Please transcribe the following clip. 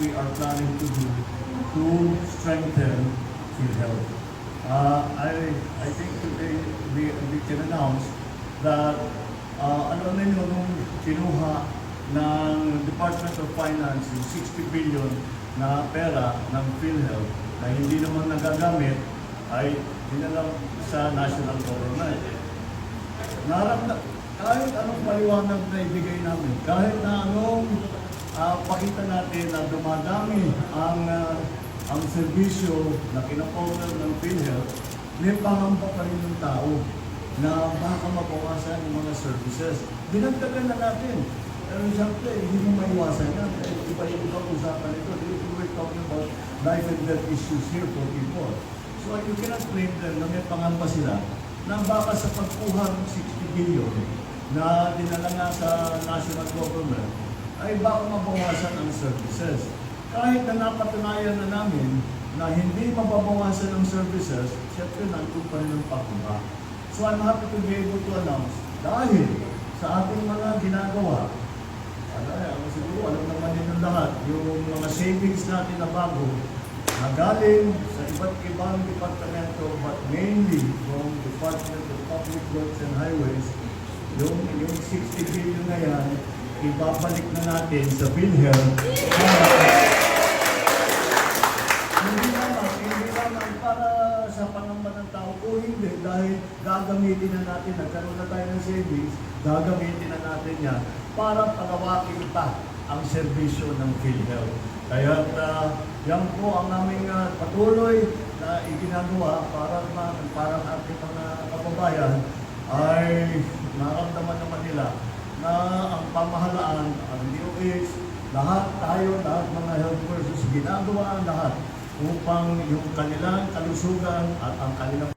we are planning to do to strengthen PhilHealth. Uh, I, I think today we, we can announce that uh, ano ninyo nung kinuha ng Department of Finance yung 60 billion na pera ng PhilHealth na hindi naman nagagamit ay dinalang sa national government. Narap na, kahit anong paliwanag na ibigay namin, kahit na anong ah, pakita natin na dumadami ang ah, ang serbisyo na kinapower ng PhilHealth, may pangamba pa rin ng tao na baka mabawasan yung mga services. Dinagdagan na natin. Pero siyempre, hindi mo maiwasan yan. Eh, Iba yung ibang usapan ito. We were talking about life and death issues here for people. So you cannot blame them na may pangamba sila na baka sa pagkuha ng 60 billion na dinala nga sa national government ay baka mabawasan ang services. Kahit na napatunayan na namin na hindi mababawasan ang services, syempre nandun pa rin ang pagkuha. So I'm happy to be able to announce dahil sa ating mga ginagawa, ano siguro, alam naman din ng lahat, yung mga savings natin na bago, na galing sa iba't ibang departamento, but mainly from Department of Public Works and Highways, yung, yung 60 billion na yan, ibabalik na natin sa PhilHealth. Hindi naman, hindi naman para sa pangamban ng tao o hindi dahil gagamitin na natin, nagkaroon na tayo ng savings, gagamitin na natin yan para palawakin pa ang serbisyo ng PhilHealth. Kaya uh, yan po ang aming uh, patuloy na iginagawa para para ang ating mga kababayan ay maramdaman naman nila na ang pamahalaan, ang DOH, lahat tayo, lahat mga health workers, ginagawa ang lahat upang yung kanilang kalusugan at ang kanilang